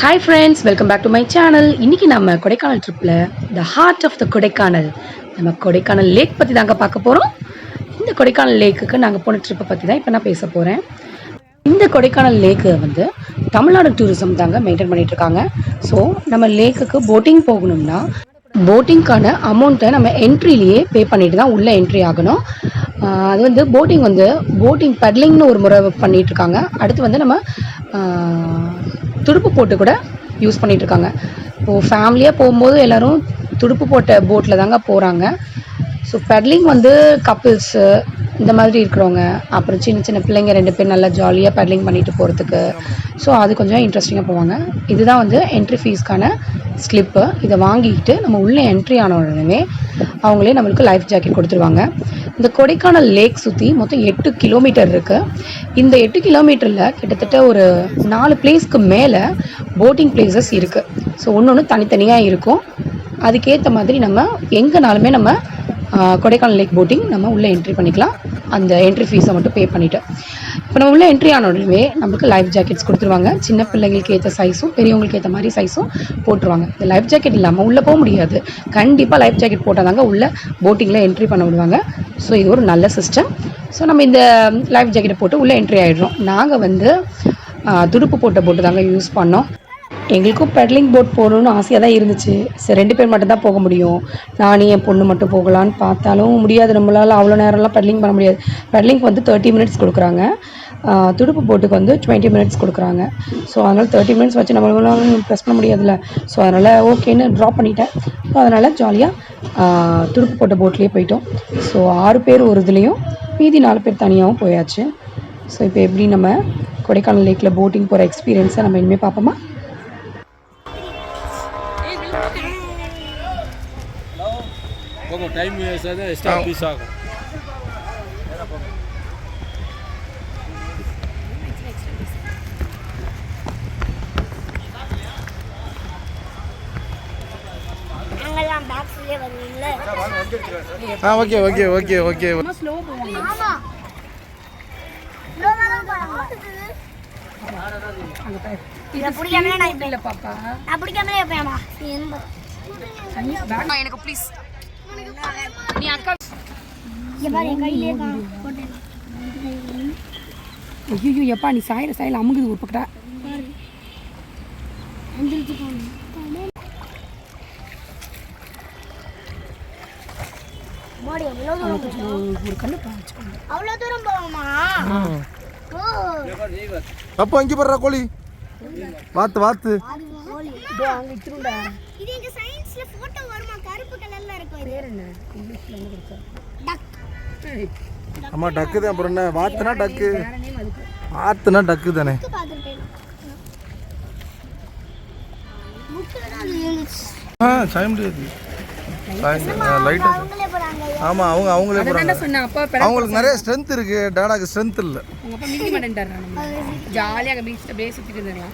Hi friends welcome back to my channel இன்னைக்கு நம்ம கொடைக்கானல் ட்ரிப்பில் the heart of the Kodaikanal. நம்ம கொடைக்கானல் லேக் பற்றி தாங்க பார்க்க போகிறோம் இந்த கொடைக்கானல் லேக்குக்கு நாங்கள் போன ட்ரிப்பை பற்றி தான் இப்போ நான் பேச போகிறேன் இந்த கொடைக்கானல் லேக்கு வந்து தமிழ்நாடு டூரிசம் தாங்க மெயின்டைன் பண்ணிட்டு இருக்காங்க. ஸோ நம்ம லேக்குக்கு போட்டிங் போகணும்னா போட்டிங்க்கான அமௌண்ட்டை நம்ம என்ட்ரிலேயே பே பண்ணிட்டு தான் உள்ளே என்ட்ரி ஆகணும். அது வந்து போட்டிங் வந்து போட்டிங் பெட்லிங்னு ஒரு முறை பண்ணிட்டு இருக்காங்க. அடுத்து வந்து நம்ம துடுப்பு போட்டு கூட யூஸ் பண்ணிட்டு இருக்காங்க இப்போது ஃபேமிலியாக போகும்போது எல்லாரும் துடுப்பு போட்ட போட்டில் தாங்க போகிறாங்க ஸோ பெட்லிங் வந்து கப்பிள்ஸு இந்த மாதிரி இருக்கிறவங்க அப்புறம் சின்ன சின்ன பிள்ளைங்க ரெண்டு பேர் நல்லா ஜாலியாக பெட்லிங் பண்ணிட்டு போகிறதுக்கு ஸோ அது கொஞ்சம் இன்ட்ரெஸ்டிங்காக போவாங்க. இதுதான் வந்து என்ட்ரி ஃபீஸ்க்கான ஸ்லிப்பு இதை வாங்கிக்கிட்டு நம்ம உள்ளே என்ட்ரி ஆன உடனே அவங்களே நம்மளுக்கு லைஃப் ஜாக்கெட் கொடுத்துருவாங்க. இந்த கொடைக்கானல் லேக் சுற்றி மொத்தம் எட்டு கிலோமீட்டர் இருக்குது இந்த எட்டு கிலோமீட்டரில் கிட்டத்தட்ட ஒரு நாலு பிளேஸ்க்கு மேலே போட்டிங் பிளேசஸ் இருக்குது ஸோ ஒன்று ஒன்று தனித்தனியாக இருக்கும். அதுக்கேற்ற மாதிரி நம்ம எங்கேனாலுமே நம்ம கொடைக்கானல் லேக் போட்டிங் நம்ம உள்ளே என்ட்ரி பண்ணிக்கலாம். அந்த என்ட்ரி ஃபீஸை மட்டும் பே பண்ணிவிட்டு இப்போ நம்ம உள்ளே என்ட்ரி ஆன உடனே நம்மளுக்கு லைஃப் ஜாக்கெட்ஸ் கொடுத்துருவாங்க. சின்ன பிள்ளைங்களுக்கு ஏற்ற சைஸும் பெரியவங்களுக்கு ஏற்ற மாதிரி சைஸும் போட்டுருவாங்க. இந்த லைஃப் ஜாக்கெட் இல்லாமல் உள்ளே போக முடியாது. கண்டிப்பாக லைஃப் ஜாக்கெட் போட்டால் தாங்க உள்ளே போட்டிங்கில் என்ட்ரி பண்ண விடுவாங்க. ஸோ இது ஒரு நல்ல சிஸ்டம் ஸோ நம்ம இந்த லைஃப் ஜாக்கெட்டை போட்டு உள்ளே என்ட்ரி ஆகிடுறோம் நாங்கள் வந்து துடுப்பு போட்ட போட்டு தாங்க யூஸ் பண்ணோம். எங்களுக்கும் பெட்லிங் போட் போகணுன்னு ஆசையாக தான் இருந்துச்சு. சரி ரெண்டு பேர் மட்டும் தான் போக முடியும். நானும் என் பொண்ணு மட்டும் போகலான்னு பார்த்தாலும் முடியாது. நம்மளால் அவ்வளோ நேரம்லாம் பெட்லிங் பண்ண முடியாது. பெட்லிங் வந்து தேர்ட்டி மினிட்ஸ் கொடுக்குறாங்க. துடுப்பு போட்டுக்கு வந்து டுவெண்ட்டி மினிட்ஸ் கொடுக்குறாங்க. ஸோ அதனால் தேர்ட்டி மினிட்ஸ் வச்சு நம்மளால ப்ரெஸ் பண்ண முடியாதுல்ல. ஸோ அதனால் ஓகேன்னு ட்ராப் பண்ணிட்டேன். ஸோ அதனால் ஜாலியாக துடுப்பு போட்ட போட்லேயே போயிட்டோம். ஸோ ஆறு பேர் ஒரு இதுலேயும் மீதி நாலு பேர் தனியாகவும் போயாச்சு. ஸோ இப்போ எப்படி நம்ம கொடைக்கானல் லேக்கில் போட்டிங் போகிற எக்ஸ்பீரியன்ஸை நம்ம இனிமேல் பார்ப்போமா? டைம் வேஸ்ட் ஆகுது எக்ஸ்ட்ரா பீஸ் ஆகும் ஆ ஓகே ஓகே ஓகே ஓகே ஆமா. இவ்வளவு நேரம் போறாங்க. இதை பிடிக்காமலே நான் இப்ப- இல்லை பாப்பா. நான் பிடிக்காமலே இருப்பேன்மா. எண்பது. எனக்கு ப்ளீஸ் காணோம். போட்டேன். ஐயோ எப்பா நீ சாயிர சாயில அமுகுது ஒரு பக்கடா எந்திரிச்சு போகணும். மாடி, எவ்வளவு தூரம் போவோமா அப்போ இங்கே போடுறா கோழி வாத்து வாத்து இருக்கும் பேர் என்ன? இங்கிலீஷில் வந்து கொடுத்தா? டக் ஆமாம் டக்கு தான் அப்புறம் என்ன? வாத்துனா டக்கு வாத்துனா டக்கு தானே? ஆ சாய முடியாது. லைட்டு அவங்களே போறாங்க. ஆமாம் அவங்க அவங்களே அவங்களுக்கு நிறைய ஸ்ட்ரென்த் இருக்கு. டாடாக்கு ஸ்ட்ரென்த் இல்லை. ஜாலியாக அப்படியே சுற்றிட்டு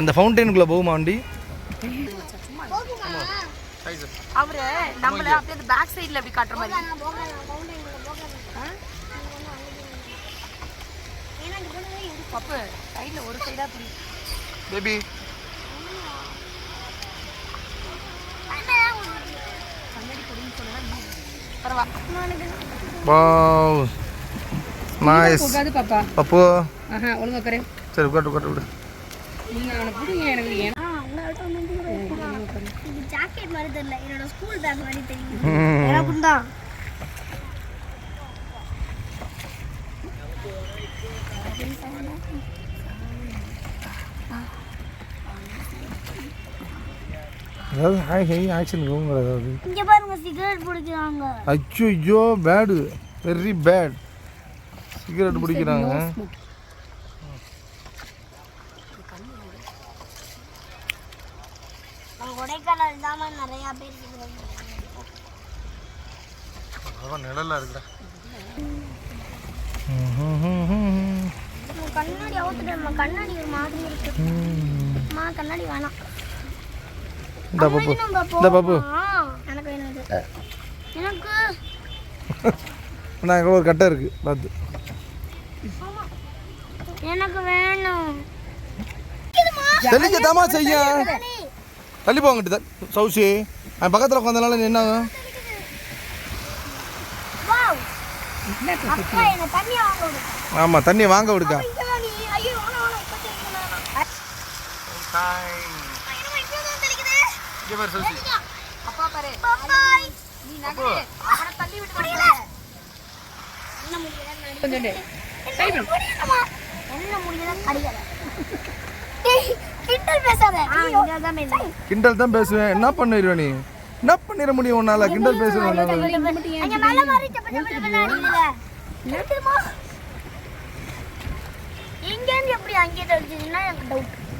அந்த ஃபவுண்டெயினுக்குள்ளே போகுமா வண்டி? போகுமா அவரு நம்மள அப்படியே அந்த பேக் சைடில் அப்படி காட்டுற மாதிரி. பப்பு சைடில் ஒரு சைடாக அப்படி. பேபி பரவாயில்ல வாவ் நைஸ் போகாது பாப்பா. அப்போ ஆஹா ஒழுங்கா உட்காரு. சரி விடு நீங்கள் அவனை பிடிங்க எனக்கு ஏன் ஆ, உங்கள்ட்ட ஒண்ணு இருக்கு. ஜாக்கெட் மாதிரி தெரியல என்னோட ஸ்கூல் பேக் மாதிரி தெரியும். எனக்கும் தான் அதாவது ஹாய் ஹை ஆக்ஷன் ரூம் அதாவது இங்க பாருங்க சிகரெட் பிடிக்கிறாங்க. அச்சோ ஐயோ பேடு வெரி பேட் சிகரெட் பிடிக்கிறாங்க நம்ம தான் நிறைய பேர் இருக்கிறாங்க அவன் நிழலா இருக்குடா. கண்ணாடி அவுத்துட்டு நம்ம கண்ணாடி ஒரு மாதிரி இருக்கு. அம்மா கண்ணாடி வேணாம். இந்த பாப்பு இந்த பாப்பு? எனக்கு வேணும் இது எனக்கு. நான் ஒரு கட்டை இருக்கு. பார்த்து எனக்கு வேணும். இதுமா தெளிக்கத்தாமா செய்ய. தள்ளி போங்கிட்டு சவுசி அவன் பக்கத்தில் உட்காந்தனால நீ என்ன ஆகும்? வாவ் அப்பா என்ன தண்ணி வாங்க விடு. ஆமா தண்ணி வாங்க விடுக்கா. தான் என்ன முடியல? கொஞ்சம் டே. என்ன முடியலமா என்ன முடியல கடிக்கல டேய் கிண்டல் தான் பேசுவேன். என்ன பண்ணிடுவ நீ? என்ன பண்ணிட முடியும் உன்னால? கிண்டல் பேசுவேன்.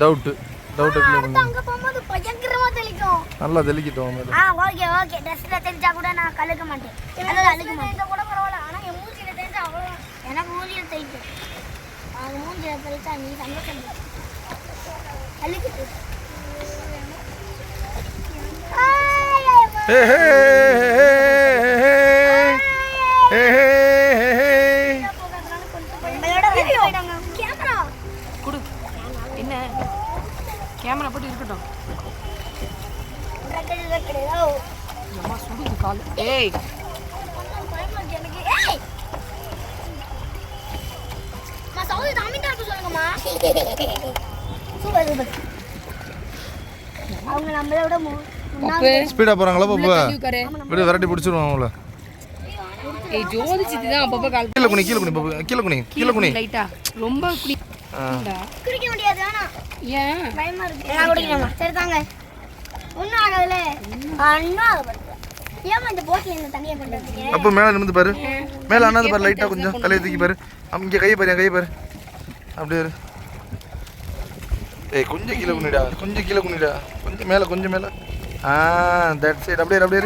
டவுட் நல்லா தெளிக்கிட்டோம் ஆ ஓகே ஓகே ட்ரெஸ்ல தெரிஞ்சா கூட நான் கழுக்க மாட்டேன். அதாவது அழுக்க மாட்டேன். கூட பரவாயில்ல. ஆனா என் மூஞ்சில தெரிஞ்சா அவ்வளோ எனக்கு மூஞ்சில தெரியும் அது மூஞ்சில தெரிஞ்சா நீ சந்தோஷம் அழுக்கிட்டு ஹே ஹே ஹே ஹே ஹே ஹே கேமரா குடு என்ன கேமரா போட்டு இருக்கட்டும் அம்மா சுடுது கால் ஏய் எனக்கு ஏய் அம்மா சவுதி தமிழ்ல இருக்க சொல்லுங்கம்மா சூப்பர் சூப்பர் அவங்க நம்மளை விட பப்பு? விடு விரட்டி பிடிச்சிருவோம் அவங்கள. ஏய் ஜோதி சித்தி தான் அப்பப்போ கால் கீழே குனி கீழே குனி பாப்பா. கீழே குனி கீழே குனி. லைட்டா ரொம்ப ஆ. குடிக்க முடியாது வேணாம். ஏன்? பயமா இருக்கு. நான் குடிக்கணுமா சரி தாங்க. ஒன்றும் ஆகாதுல. ஒன்றும் ஆகப்படுது ஏமா இந்த போட்டில் இந்த தண்ணியை கொண்டு வந்தீங்க அப்போ மேலே நிமிந்து பாரு. மேலே அண்ணாந்து பாரு லைட்டாக கொஞ்சம் தலையை தூக்கி பாரு. அம் இங்கே கையை பாரு என் கையை பாரு. அப்படியே. ஏய் கொஞ்சம் கீழே குனிடா கொஞ்சம் கீழே குனிடா கொஞ்சம் மேலே கொஞ்சம் மேலே ஆ தட் சைடு அப்படியே அப்படியே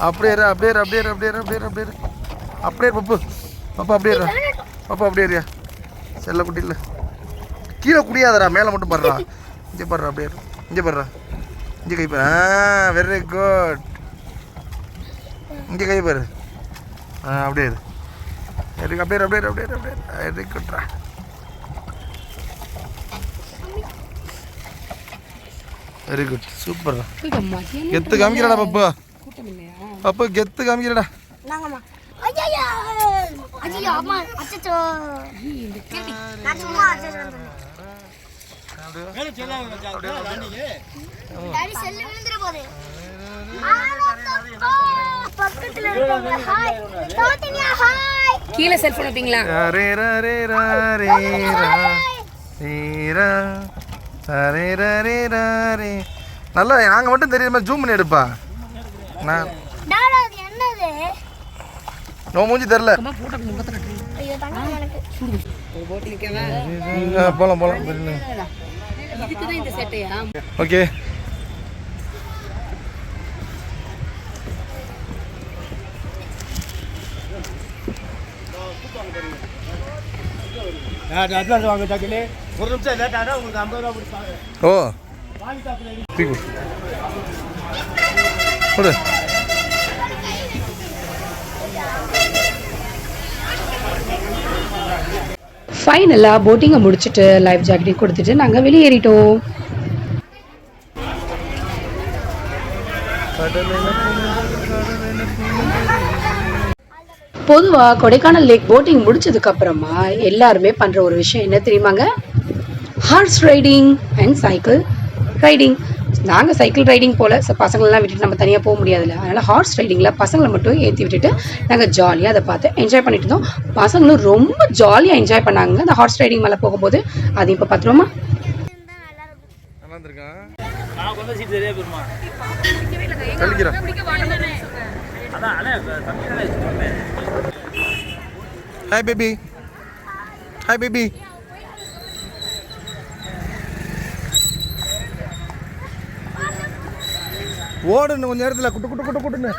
அப்படியே அப்படியே அப்படியே இரு, அப்படியே அப்படியே அப்படியே அப்படியே பப்பு பப்பா அப்படியே பப்பா அப்படியே இருயா செல்ல குட்டி இல்லை கீழே குடியாதடா மேலே மட்டும் பாடுறா இங்கே பாடுறா அப்படியே இங்கே பாடுறா இங்கே கை பாரு ஆ வெரி குட் இங்கே கை பாரு ஆ அப்படியே இரு இருக்கு அப்படியே அப்படியே அப்படியே அப்படியே வெரி குட்ரா வெரி குட் மதியானம் கெத்து காமிக்கிறடா பப்பு பப்பு கெத்து காமிக்கிறடா கீழே செல்போன் வைப்பீங்களா? ரே ரா ரே நல்லா நாங்கள் மட்டும் தெரியுற மாதிரி ஜூம் பண்ணி எடுப்பா. நான் நோ மூஞ்சி தெரில போகலாம் போகலாம் ஓகே. அட்வான்ஸ் வாங்க டக்குன்னு ஒரு நிமிஷம் லேட் ஆனால் உங்களுக்கு ஐம்பது ரூபா கொடுப்பாங்க ஓ. தூக்கி கொடு. கொடு ஃபைனலாக போட்டிங்கை முடிச்சுட்டு லைஃப் ஜாக்கெட்டையும் கொடுத்துட்டு நாங்கள் வெளியேறிட்டோம். பொதுவாக கொடைக்கானல் லேக் போட்டிங் முடிச்சதுக்கு அப்புறமா எல்லாருமே பண்ணுற ஒரு விஷயம் என்ன தெரியுமாங்க? Horse riding and cycle riding. நாங்கள் சைக்கிள் ரைடிங் போல் ச பசங்களெலாம் விட்டுட்டு நம்ம தனியாக போக முடியாதுல்ல. அதனால் ஹார்ஸ் ரைடிங்கில் பசங்களை மட்டும் ஏற்றி விட்டுட்டு நாங்கள் ஜாலியாக அதை பார்த்து என்ஜாய் பண்ணிட்டு இருந்தோம். பசங்களும் ரொம்ப ஜாலியாக என்ஜாய் பண்ணாங்க. அந்த ஹார்ஸ் ரைடிங் மேலே போகும்போது அது இப்போ பார்த்துருவோமா? ஹாய் பேபி ஹாய் பேபி ஓடுன்னு கொஞ்சம் நேரத்தில் குட்டு குட்டு குட்டு குட்டுன்னு.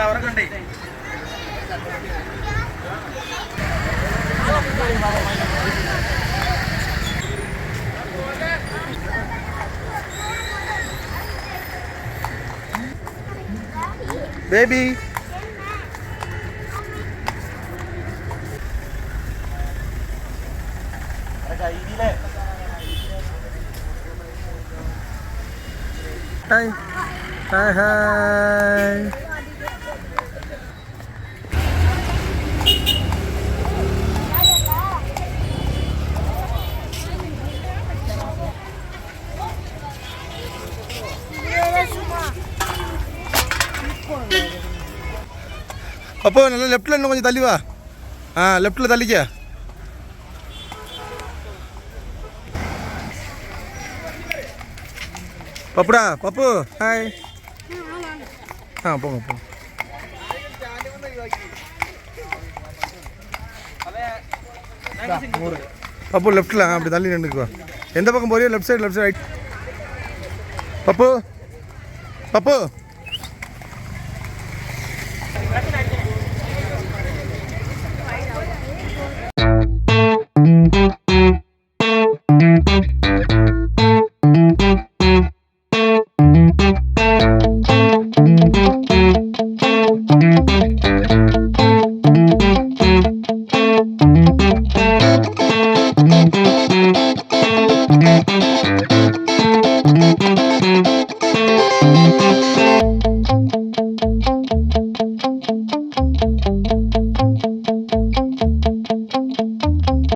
அவரக்கண்டை பேபி ஹாய் ஹாய் ஹாய் அப்போ நல்லா லெஃப்ட்டில் இன்னும் கொஞ்சம் தள்ளி வா. ஆ லெஃப்ட்டில் தள்ளிக்க. பப்புடா பப்பு ஹாய் ஆ போங்க போங்க பப்பு லெஃப்ட்டில் அப்படி தள்ளி நின்றுக்குவா. எந்த பக்கம் போறியோ left side left side right பப்பு பப்பு.